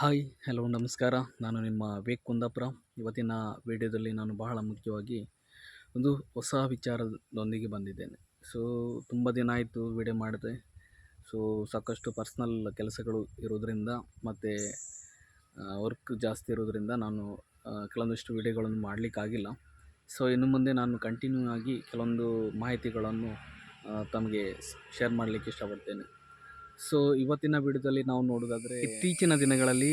Hi, hello, ನಮಸ್ಕಾರ. ನಾನು ನಿಮ್ಮ ವೇಕ್ ಕುಂದಾಪುರ. ಇವತ್ತಿನ ವಿಡಿಯೋದಲ್ಲಿ ನಾನು ಬಹಳ ಮುಖ್ಯವಾಗಿ ಒಂದು ಹೊಸ ವಿಚಾರದೊಂದಿಗೆ ಬಂದಿದ್ದೇನೆ. ಸೊ ತುಂಬ ದಿನ ಆಯಿತು ವಿಡಿಯೋ ಮಾಡಿದೆ. ಸೊ ಸಾಕಷ್ಟು ಪರ್ಸ್ನಲ್ ಕೆಲಸಗಳು ಇರೋದರಿಂದ ಮತ್ತು ವರ್ಕ್ ಜಾಸ್ತಿ ಇರೋದರಿಂದ ನಾನು ಕೆಲವೊಂದಿಷ್ಟು ವಿಡಿಯೋಗಳನ್ನು ಮಾಡಲಿಕ್ಕಾಗಿಲ್ಲ. ಸೊ ಇನ್ನು ಮುಂದೆ ನಾನು ಕಂಟಿನ್ಯೂ ಆಗಿ ಕೆಲವೊಂದು ಮಾಹಿತಿಗಳನ್ನು ತಮಗೆ ಶೇರ್ ಮಾಡಲಿಕ್ಕೆ ಇಷ್ಟಪಡ್ತೇನೆ. ಸೊ, ಇವತ್ತಿನ ವಿಡಿಯೋದಲ್ಲಿ ನಾವು ನೋಡೋದಾದರೆ ಇತ್ತೀಚಿನ ದಿನಗಳಲ್ಲಿ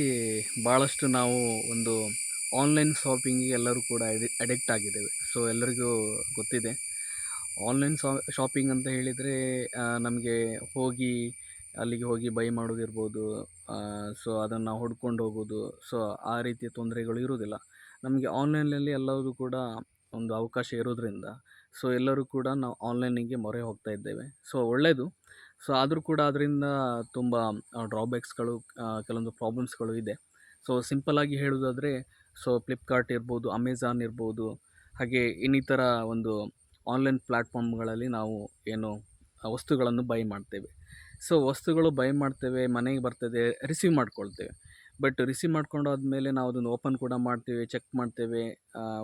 ಭಾಳಷ್ಟು ನಾವು ಒಂದು ಆನ್ಲೈನ್ ಶಾಪಿಂಗಿಗೆ ಎಲ್ಲರೂ ಕೂಡ ಅಡಿಕ್ಟ್ ಆಗಿದ್ದೇವೆ. ಸೊ ಎಲ್ಲರಿಗೂ ಗೊತ್ತಿದೆ. ಆನ್ಲೈನ್ ಶಾಪಿಂಗ್ ಅಂತ ಹೇಳಿದರೆ ನಮಗೆ ಹೋಗಿ, ಅಲ್ಲಿಗೆ ಹೋಗಿ ಬೈ ಮಾಡೋದಿರ್ಬೋದು ಸೊ ಅದನ್ನು ಹೊಡ್ಕೊಂಡು ಹೋಗೋದು ಸೊ ಆ ರೀತಿಯ ತೊಂದರೆಗಳು ಇರುವುದಿಲ್ಲ. ನಮಗೆ ಆನ್ಲೈನಲ್ಲಿ ಎಲ್ಲವೂ ಕೂಡ ಒಂದು ಅವಕಾಶ ಇರೋದ್ರಿಂದ ಸೊ ಎಲ್ಲರೂ ಕೂಡ ನಾವು ಆನ್ಲೈನಿಗೆ ಮೊರೆ ಹೋಗ್ತಾ ಇದ್ದೇವೆ. ಸೊ ಒಳ್ಳೆಯದು ಸೊ ಆದರೂ ಕೂಡ ಅದರಿಂದ ತುಂಬ ಡ್ರಾಬ್ಯಾಕ್ಸ್ಗಳು ಕೆಲವೊಂದು ಪ್ರಾಬ್ಲಮ್ಸ್ಗಳು ಇದೆ. ಸೊ ಸಿಂಪಲ್ಲಾಗಿ ಹೇಳೋದಾದರೆ, ಸೊ ಫ್ಲಿಪ್ಕಾರ್ಟ್ ಇರ್ಬೋದು ಅಮೆಝಾನ್ ಇರ್ಬೋದು, ಹಾಗೆ ಇನ್ನಿತರ ಒಂದು ಆನ್ಲೈನ್ ಪ್ಲ್ಯಾಟ್ಫಾರ್ಮ್ಗಳಲ್ಲಿ ನಾವು ಏನು ವಸ್ತುಗಳನ್ನು ಬೈ ಮಾಡ್ತೇವೆ. ಸೊ ವಸ್ತುಗಳು ಬೈ ಮಾಡ್ತೇವೆ, ಮನೆಗೆ ಬರ್ತದೆ ರಿಸೀವ್ ಮಾಡ್ಕೊಳ್ತೇವೆ. ಬಟ್ ರಿಸೀವ್ ಮಾಡ್ಕೊಂಡಾದ್ಮೇಲೆ ನಾವು ಅದನ್ನು ಓಪನ್ ಕೂಡ ಮಾಡ್ತೇವೆ ಚೆಕ್ ಮಾಡ್ತೇವೆ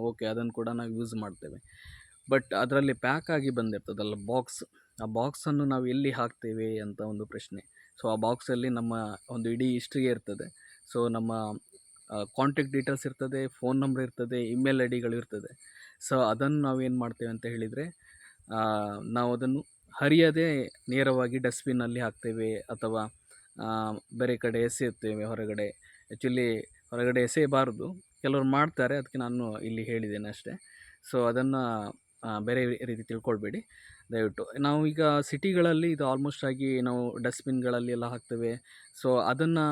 ಓಕೆ ಅದನ್ನು ಕೂಡ ನಾವು ಯೂಸ್ ಮಾಡ್ತೇವೆ. ಬಟ್ ಅದರಲ್ಲಿ ಪ್ಯಾಕ್ ಆಗಿ ಬಂದಿರ್ತದಲ್ಲ ಬಾಕ್ಸ್ ಆ ಬಾಕ್ಸನ್ನು ನಾವು ಎಲ್ಲಿ ಹಾಕ್ತೇವೆ ಅಂತ ಒಂದು ಪ್ರಶ್ನೆ. ಸೊ ಆ ಬಾಕ್ಸಲ್ಲಿ ನಮ್ಮ ಒಂದು ಇಡೀ ಹಿಸ್ಟ್ರಿ ಇರ್ತದೆ. ಸೊ ನಮ್ಮ ಕಾಂಟ್ಯಾಕ್ಟ್ ಡೀಟೇಲ್ಸ್ ಇರ್ತದೆ ಫೋನ್ ನಂಬರ್ ಇರ್ತದೆ ಇಮೇಲ್ ಐ ಡಿಗಳು ಇರ್ತದೆ. ಸೊ ಅದನ್ನು ನಾವು ಏನು ಮಾಡ್ತೇವೆ ಅಂತ ಹೇಳಿದರೆ ನಾವು ಅದನ್ನು ಹರಿಯದೆ ನೇರವಾಗಿ ಡಸ್ಟ್ಬಿನ್ನಲ್ಲಿ ಹಾಕ್ತೇವೆ ಅಥವಾ ಬೇರೆ ಕಡೆ ಎಸೆಯುತ್ತೇವೆ ಹೊರಗಡೆ. ಆ್ಯಕ್ಚುಲಿ ಹೊರಗಡೆ ಎಸೆಯಬಾರದು. ಕೆಲವರು ಮಾಡ್ತಾರೆ, ಅದಕ್ಕೆ ನಾನು ಇಲ್ಲಿ ಹೇಳಿದ್ದೇನೆ ಅಷ್ಟೇ. ಸೊ ಅದನ್ನು ಬೇರೆ ರೀತಿ ತಿಳ್ಕೊಳ್ಬೇಡಿ. ದಯವಿಟ್ಟು. ನಾವು ಈಗ ಸಿಟಿಗಳಲ್ಲಿ ಇದು ಆಲ್ಮೋಸ್ಟ್ ಆಗಿ ನಾವು ಡಸ್ಟ್ಬಿನ್ಗಳಲ್ಲಿ ಎಲ್ಲ ಹಾಕ್ತೇವೆ. ಸೊ ಅದನ್ನು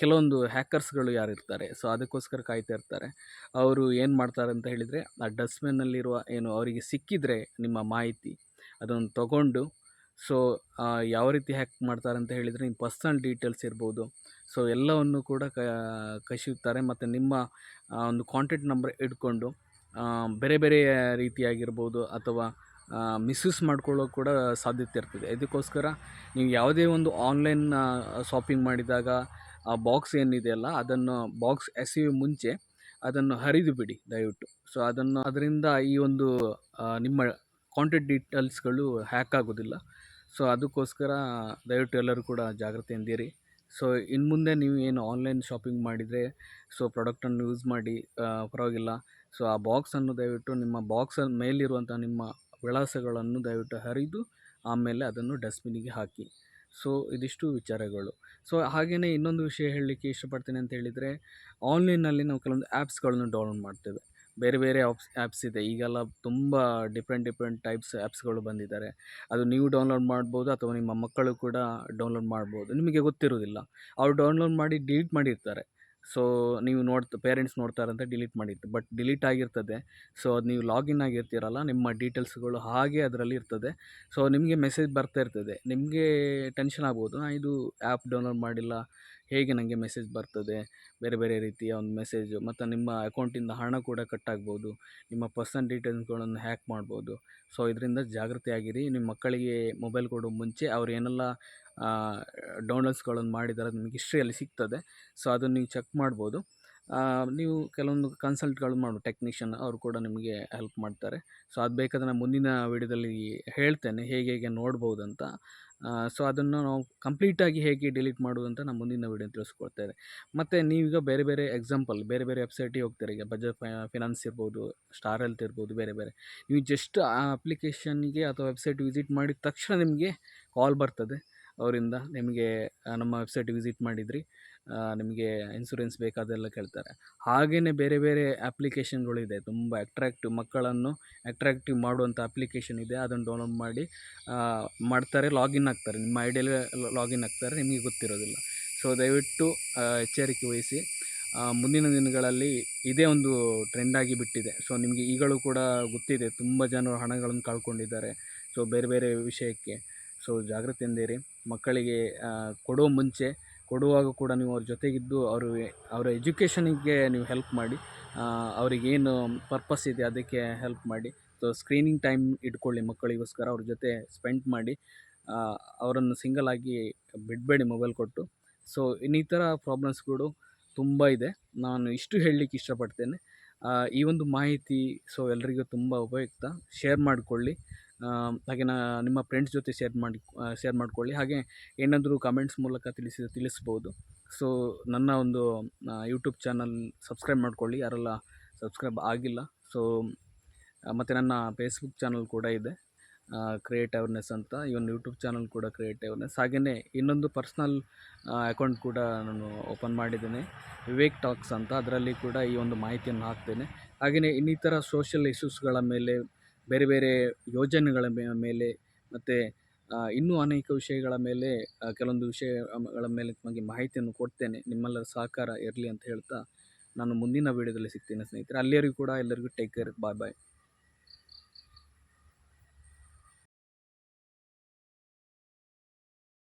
ಕೆಲವೊಂದು ಹ್ಯಾಕರ್ಸ್ಗಳು ಯಾರು ಇರ್ತಾರೆ. ಸೊ ಅದಕ್ಕೋಸ್ಕರ ಕಾಯ್ತಾ ಇರ್ತಾರೆ. ಅವರು ಏನು ಮಾಡ್ತಾರೆ ಅಂತ ಹೇಳಿದರೆ, ಆ ಡಸ್ಟ್ಬಿನ್ನಲ್ಲಿರುವ ಏನು ಅವರಿಗೆ ಸಿಕ್ಕಿದರೆ ನಿಮ್ಮ ಮಾಹಿತಿ ಅದನ್ನು ತಗೊಂಡು ಸೊ ಯಾವ ರೀತಿ ಹ್ಯಾಕ್ ಮಾಡ್ತಾರೆ ಅಂತ ಹೇಳಿದರೆ ನಿಮ್ಮ ಪರ್ಸ್ನಲ್ ಡೀಟೇಲ್ಸ್ ಇರ್ಬೋದು. ಸೊ ಎಲ್ಲವನ್ನು ಕೂಡ ಕಸಿಯುತ್ತಾರೆ ಮತ್ತು ನಿಮ್ಮ ಒಂದು ಕಾಂಟ್ಯಾಕ್ಟ್ ನಂಬರ್ ಇಟ್ಕೊಂಡು ಬೇರೆ ಬೇರೆ ರೀತಿಯಾಗಿರ್ಬೋದು ಅಥವಾ ಮಿಸ್ಯೂಸ್ ಮಾಡ್ಕೊಳ್ಳೋ ಕೂಡ ಸಾಧ್ಯತೆ ಇರ್ತದೆ. ಇದಕ್ಕೋಸ್ಕರ ನೀವು ಯಾವುದೇ ಒಂದು ಆನ್ಲೈನ್ ಶಾಪಿಂಗ್ ಮಾಡಿದಾಗ ಆ ಬಾಕ್ಸ್ ಏನಿದೆಯಲ್ಲ, ಅದನ್ನು ಬಾಕ್ಸ್ ಎಸೆಯುವ ಮುಂಚೆ ಅದನ್ನು ಹರಿದು ಬಿಡಿ ದಯವಿಟ್ಟು. ಸೊ ಅದನ್ನು ಅದರಿಂದ ಈ ಒಂದು ನಿಮ್ಮ ಕಾಂಟ್ಯಾಕ್ಟ್ ಡೀಟೇಲ್ಸ್ಗಳು ಹ್ಯಾಕ್ ಆಗೋದಿಲ್ಲ. ಸೊ ಅದಕ್ಕೋಸ್ಕರ ದಯವಿಟ್ಟು ಎಲ್ಲರೂ ಕೂಡ ಜಾಗ್ರತೆಯಿಂದಿರಿ ಸೊ ಇನ್ನು ಮುಂದೆ ನೀವು ಏನು ಆನ್ಲೈನ್ ಶಾಪಿಂಗ್ ಮಾಡಿದರೆ, ಸೊ ಪ್ರಾಡಕ್ಟನ್ನು ಯೂಸ್ ಮಾಡಿ ಪರವಾಗಿಲ್ಲ. ಸೊ, ಆ ಬಾಕ್ಸನ್ನು ದಯವಿಟ್ಟು ನಿಮ್ಮ ಬಾಕ್ಸ್ ಮೇಲಿರುವಂಥ ನಿಮ್ಮ ವಿಳಾಸಗಳನ್ನು ದಯವಿಟ್ಟು ಹರಿದು, ಆಮೇಲೆ ಅದನ್ನು ಡಸ್ಟ್ಬಿನ್ನಿಗೆ ಹಾಕಿ. ಸೊ, ಇದಿಷ್ಟು ವಿಚಾರಗಳು. ಸೊ ಹಾಗೆಯೇ ಇನ್ನೊಂದು ವಿಷಯ ಹೇಳಲಿಕ್ಕೆ ಇಷ್ಟಪಡ್ತೀನಿ ಅಂತ ಹೇಳಿದರೆ ಆನ್ಲೈನಲ್ಲಿ ನಾವು ಕೆಲವೊಂದು ಆ್ಯಪ್ಸ್ಗಳನ್ನು ಡೌನ್ಲೋಡ್ ಮಾಡ್ತೇವೆ. ಬೇರೆ ಬೇರೆ ಆಪ್ಸ್, ಆ್ಯಪ್ಸ್ ಇದೆ. ಈಗೆಲ್ಲ ತುಂಬ ಡಿಫ್ರೆಂಟ್ ಡಿಫ್ರೆಂಟ್ ಟೈಪ್ಸ್ ಆ್ಯಪ್ಸ್ಗಳು ಬಂದಿದ್ದಾರೆ. ಅದು ನೀವು ಡೌನ್ಲೋಡ್ ಮಾಡ್ಬೋದು ಅಥವಾ ನಿಮ್ಮ ಮಕ್ಕಳು ಕೂಡ ಡೌನ್ಲೋಡ್ ಮಾಡ್ಬೋದು. ನಿಮಗೆ ಗೊತ್ತಿರೋದಿಲ್ಲ ಅವ್ರು ಡೌನ್ಲೋಡ್ ಮಾಡಿ ಡಿಲೀಟ್ ಮಾಡಿರ್ತಾರೆ. ಸೊ, ನೀವು ನೋಡ್ತಾ, ಪೇರೆಂಟ್ಸ್ ಅಂತ ಡಿಲೀಟ್ ಮಾಡಿತ್ತು ಬಟ್ ಡಿಲೀಟ್ ಆಗಿರ್ತದೆ. ಸೊ, ಅದು ನೀವು ಲಾಗಿನ್ ಆಗಿರ್ತೀರಲ್ಲ, ನಿಮ್ಮ ಡೀಟೇಲ್ಸ್ಗಳು ಹಾಗೆ ಅದರಲ್ಲಿ ಇರ್ತದೆ. ಸೊ, ನಿಮಗೆ ಮೆಸೇಜ್ ಬರ್ತಾ ಇರ್ತದೆ. ನಿಮಗೆ ಟೆನ್ಷನ್ ಆಗ್ಬೋದು. ಇದು ಆ್ಯಪ್ ಡೌನ್ಲೋಡ್ ಮಾಡಿಲ್ಲ. ಹೇಗೆ ನನಗೆ ಮೆಸೇಜ್ ಬರ್ತದೆ? ಬೇರೆ ಬೇರೆ ರೀತಿಯ ಒಂದು ಮೆಸೇಜು ಮತ್ತು ನಿಮ್ಮ ಅಕೌಂಟಿಂದ ಹಣ ಕೂಡ ಕಟ್ ಆಗ್ಬೋದು. ನಿಮ್ಮ ಪರ್ಸನ್ ಡೀಟೇಲ್ಸ್ಗಳನ್ನು ಹ್ಯಾಕ್ ಮಾಡ್ಬೋದು. ಸೊ, ಇದರಿಂದ ಜಾಗೃತಿಯಾಗಿರಿ ನಿಮ್ಮ ಮಕ್ಕಳಿಗೆ ಮೊಬೈಲ್ ಕೊಡೋ ಮುಂಚೆ ಅವ್ರು ಏನೆಲ್ಲ ಡೌನ್ಲೋಡ್ಸ್ಗಳನ್ನು ಮಾಡಿದ್ದಾರೆ ನಿಮಗೆ ಹಿಸ್ಟ್ರಿಯಲ್ಲಿ ಸಿಗ್ತದೆ. ಸೊ, ಅದನ್ನು ನೀವು ಚೆಕ್ ಮಾಡ್ಬೋದು. ನೀವು ಕೆಲವೊಂದು ಕನ್ಸಲ್ಟ್ಗಳು ಮಾಡು ಟೆಕ್ನಿಷಿಯನ್ ಅವರು ಕೂಡ ನಿಮಗೆ ಹೆಲ್ಪ್ ಮಾಡ್ತಾರೆ. ಸೊ, ಅದು ಬೇಕಾದರೆ ನಾನು ಮುಂದಿನ ವಿಡಿಯೋದಲ್ಲಿ ಹೇಳ್ತೇನೆ ಹೇಗೆ ಹೇಗೆ ನೋಡ್ಬೋದು ಅಂತ ಸೊ ಅದನ್ನು ನಾವು ಕಂಪ್ಲೀಟಾಗಿ ಹೇಗೆ ಡಿಲೀಟ್ ಮಾಡೋದು ಅಂತ ನಾನು ಮುಂದಿನ ವಿಡಿಯೋ ತಿಳಿಸ್ಕೊಡ್ತೇನೆ. ಮತ್ತು ನೀವೀಗ ಬೇರೆ ಬೇರೆ ಎಕ್ಸಾಂಪಲ್ ಬೇರೆ ಬೇರೆ ವೆಬ್ಸೈಟಿಗೆ ಹೋಗ್ತಾರೆ. ಈಗ ಬಜಾಜ್ ಫಿನಾನ್ಸ್ ಇರ್ಬೋದು ಸ್ಟಾರ್ ಹೆಲ್ತ್ ಇರ್ಬೋದು, ಬೇರೆ ಬೇರೆ. ನೀವು ಜಸ್ಟ್ ಆ ಅಪ್ಲಿಕೇಶನ್ಗೆ ಅಥವಾ ವೆಬ್ಸೈಟ್ ವಿಸಿಟ್ ಮಾಡಿದ ತಕ್ಷಣ ನಿಮಗೆ ಕಾಲ್ ಬರ್ತದೆ. ಅವರಿಂದ ನಿಮಗೆ ನಮ್ಮ ವೆಬ್ಸೈಟ್ ವಿಸಿಟ್ ಮಾಡಿದ್ರಿ ನಿಮಗೆ ಇನ್ಸೂರೆನ್ಸ್ ಬೇಕಾದೆಲ್ಲ ಕೇಳ್ತಾರೆ. ಹಾಗೆಯೇ ಬೇರೆ ಬೇರೆ ಅಪ್ಲಿಕೇಶನ್ಗಳಿದೆ ತುಂಬ ಅಟ್ರಾಕ್ಟಿವ್ ಮಕ್ಕಳನ್ನು ಅಟ್ರಾಕ್ಟಿವ್ ಮಾಡುವಂಥ ಅಪ್ಲಿಕೇಶನ್ ಇದೆ, ಅದನ್ನು ಡೌನ್ಲೋಡ್ ಮಾಡಿ ಮಾಡ್ತಾರೆ ಲಾಗಿನ್ ಆಗ್ತಾರೆ ನಿಮ್ಮ ಐಡಿಯಲ್ಲಿ ಲಾಗಿನ್ ಆಗ್ತಾರೆ ನಿಮಗೆ ಗೊತ್ತಿರೋದಿಲ್ಲ. ಸೊ ದಯವಿಟ್ಟು ಎಚ್ಚರಿಕೆ ವಹಿಸಿ. ಮುಂದಿನ ದಿನಗಳಲ್ಲಿ ಇದೇ ಒಂದು ಟ್ರೆಂಡಾಗಿ ಬಿಟ್ಟಿದೆ. ಸೊ ನಿಮಗೆ ಈಗಲೂ ಕೂಡ ಗೊತ್ತಿದೆ, ತುಂಬ ಜನರು ಹಣಗಳನ್ನು ಕಳ್ಕೊಂಡಿದ್ದಾರೆ. ಸೊ ಬೇರೆ ಬೇರೆ ವಿಷಯಕ್ಕೆ. ಸೊ ಜಾಗ್ರತೆಯಿಂದಿರಿ ಮಕ್ಕಳಿಗೆ ಕೊಡುವ ಕೊಡೋ ಮುಂಚೆ, ಕೊಡುವಾಗ ಕೂಡ ನೀವು ಅವ್ರ ಜೊತೆಗಿದ್ದು ಅವರು, ಅವರ ಎಜುಕೇಷನಿಗೆ ನೀವು ಹೆಲ್ಪ್ ಮಾಡಿ ಅವರಿಗೇನು ಪರ್ಪಸ್ ಇದೆ ಅದಕ್ಕೆ ಹೆಲ್ಪ್ ಮಾಡಿ ಸೊ ಸ್ಕ್ರೀನಿಂಗ್ ಟೈಮ್ ಇಟ್ಕೊಳ್ಳಿ ಮಕ್ಕಳಿಗೋಸ್ಕರ ಅವ್ರ ಜೊತೆ ಸ್ಪೆಂಡ್ ಮಾಡಿ ಅವರನ್ನು ಸಿಂಗಲ್ ಆಗಿ ಬಿಡಬೇಡಿ ಮೊಬೈಲ್ ಕೊಟ್ಟು. ಸೊ, ಇನ್ನಿತರ ಪ್ರಾಬ್ಲಮ್ಸ್ಗಳು ತುಂಬ ಇದೆ. ನಾನು ಇಷ್ಟು ಹೇಳಲಿಕ್ಕೆ ಇಷ್ಟಪಡ್ತೇನೆ. ಈ ಒಂದು ಮಾಹಿತಿ ಸೊ ಎಲ್ಲರಿಗೂ ತುಂಬ ಉಪಯುಕ್ತ. ಶೇರ್ ಮಾಡಿಕೊಳ್ಳಿ. ಹಾಗೆ ನಾ ನಿಮ್ಮ ಫ್ರೆಂಡ್ಸ್ ಜೊತೆ ಶೇರ್ ಮಾಡಿ ಶೇರ್ ಮಾಡಿಕೊಳ್ಳಿ. ಹಾಗೆ ಏನಾದರೂ ಕಮೆಂಟ್ಸ್ ಮೂಲಕ ತಿಳಿಸಿ, ತಿಳಿಸ್ಬೋದು. ಸೊ ನನ್ನ ಒಂದು ಯೂಟ್ಯೂಬ್ ಚಾನಲ್ ಸಬ್ಸ್ಕ್ರೈಬ್ ಮಾಡ್ಕೊಳ್ಳಿ. ಯಾರೆಲ್ಲ ಸಬ್ಸ್ಕ್ರೈಬ್ ಆಗಿಲ್ಲ ಸೊ ಮತ್ತು ನನ್ನ ಫೇಸ್ಬುಕ್ ಚಾನಲ್ ಕೂಡ ಇದೆ. ಕ್ರಿಯೇಟ್ ಅವೇರ್ನೆಸ್ ಅಂತ. ಈ ಒಂದು ಯೂಟ್ಯೂಬ್ ಚಾನಲ್ ಕೂಡ ಕ್ರಿಯೇಟ್ ಅವೇರ್ನೆಸ್ ಹಾಗೆಯೇ ಇನ್ನೊಂದು ಪರ್ಸ್ನಲ್ ಅಕೌಂಟ್ ಕೂಡ ನಾನು ಓಪನ್ ಮಾಡಿದ್ದೇನೆ. ವಿವೇಕ್ ಟಾಕ್ಸ್ ಅಂತ. ಅದರಲ್ಲಿ ಕೂಡ ಈ ಒಂದು ಮಾಹಿತಿಯನ್ನು ಹಾಕ್ತೇನೆ. ಹಾಗೆಯೇ ಇನ್ನಿತರ ಸೋಷಿಯಲ್ ಇಶ್ಯೂಸ್ಗಳ ಮೇಲೆ ಬೇರೆ ಬೇರೆ ಯೋಜನೆಗಳ ಮೇಲೆ ಮತ್ತು ಇನ್ನೂ ಅನೇಕ ವಿಷಯಗಳ ಮೇಲೆ ಕೆಲವೊಂದು ವಿಷಯಗಳ ಮೇಲೆ ನಿಮಗೆ ಮಾಹಿತಿಯನ್ನು ಕೊಡ್ತೇನೆ. ನಿಮ್ಮೆಲ್ಲರ ಸಹಕಾರ ಇರಲಿ ಅಂತ ಹೇಳ್ತಾ ನಾನು ಮುಂದಿನ ವೀಡಿಯೋದಲ್ಲಿ ಸಿಗ್ತೇನೆ ಸ್ನೇಹಿತರೆ. ಅಲ್ಲಿಯವರೆಗೂ ಕೂಡ ಎಲ್ಲರಿಗೂ ಟೇಕ್ ಕೇರ್ ಬಾಯ್ ಬಾಯ್